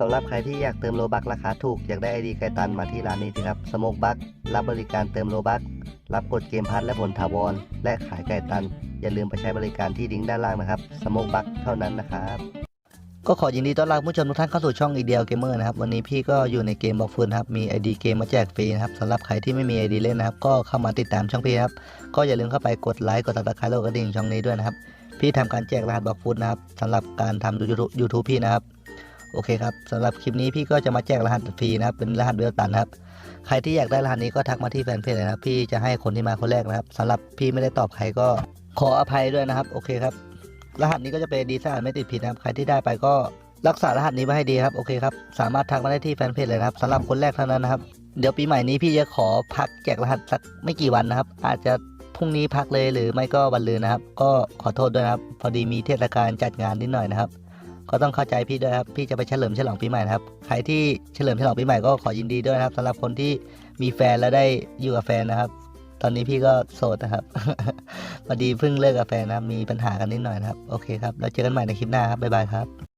สำหรับใครที่อยากเติมโลบักราคาถูก อยากได้ไอดีไกตันมาที่ร้านนี้สิครับสโมกบักรับบริการเติมโลบักรับกดเกมพัทและผลถาวร และขายไก่ตัน อย่าลืมไปใช้บริการที่ลิงด้านล่างนะครับสโมกบักเท่านั้นนะครับ ก็ขอยินดีต้อนรับผู้ชมทุกท่านเข้าสู่ช่องอีเดียลเกมเมอร์นะครับวันนี้พี่ก็อยู่ในเกมบอกฟืนครับมี ID เกมมาแจกฟรีนะครับสำหรับใครที่ไม่มี ID เล่นนะครับก็เข้ามาติดตามช่องพี่ครับก็อย่าลืมเข้าไปกดไลค์กดติดตามแล้วกระดิ่งช่องนี้ด้วยนะครับพี่ทำการแจกรหัสบอกฟูดนะครับสำหรับการทำยูทูบพี่นะครับ โอเคครับสำหรับคลิปนี้พี่ก็จะมาแจกรหัสฟรีนะครับเป็นรหัสเวลตันครับใครที่อยากได้รหัสนี้ก็ทักมาที่แฟนเพจเลยนะครับพี่จะให้คนที่มาคนแรกนะครับสำหรับพี่ไม่ได้ตอบใครก็ขออภัยด้วยนะครับโอเคครับ รหัสนี้ก็จะเป็นดีซ่าไม่ติดผิดนะครับใครที่ได้ไปก็รักษารหัสนี้ไว้ให้ดีครับโอเคครับสามารถทักมาได้ที่แฟนเพจเลยนะครับสำหรับคนแรกเท่านั้นนะครับเดี๋ยวปีใหม่นี้พี่จะขอพักแจกรหัสสักไม่กี่วันนะครับ อาจจะพรุ่งนี้พักเลยหรือไม่ก็วันลืนนะครับ ก็ขอโทษด้วยนะครับ พอดีมีเทศกาลจัดงานนิดหน่อยนะครับ ก็ต้องเข้าใจพี่ด้วยครับพี่จะไปเฉลิมฉลองปีใหม่นะครับใครที่เฉลิมฉลองปีใหม่ก็ขอยินดีด้วยนะครับสำหรับคนที่มีแฟนแล้วได้อยู่กับแฟนนะครับ ตอนนี้พี่ก็โสดนะครับพอดีเพิ่งเลิกกับแฟนนะครับมีปัญหากันนิดหน่อยนะครับโอเคครับแล้วเจอกันใหม่ในคลิปหน้าครับบ๊ายบายครับ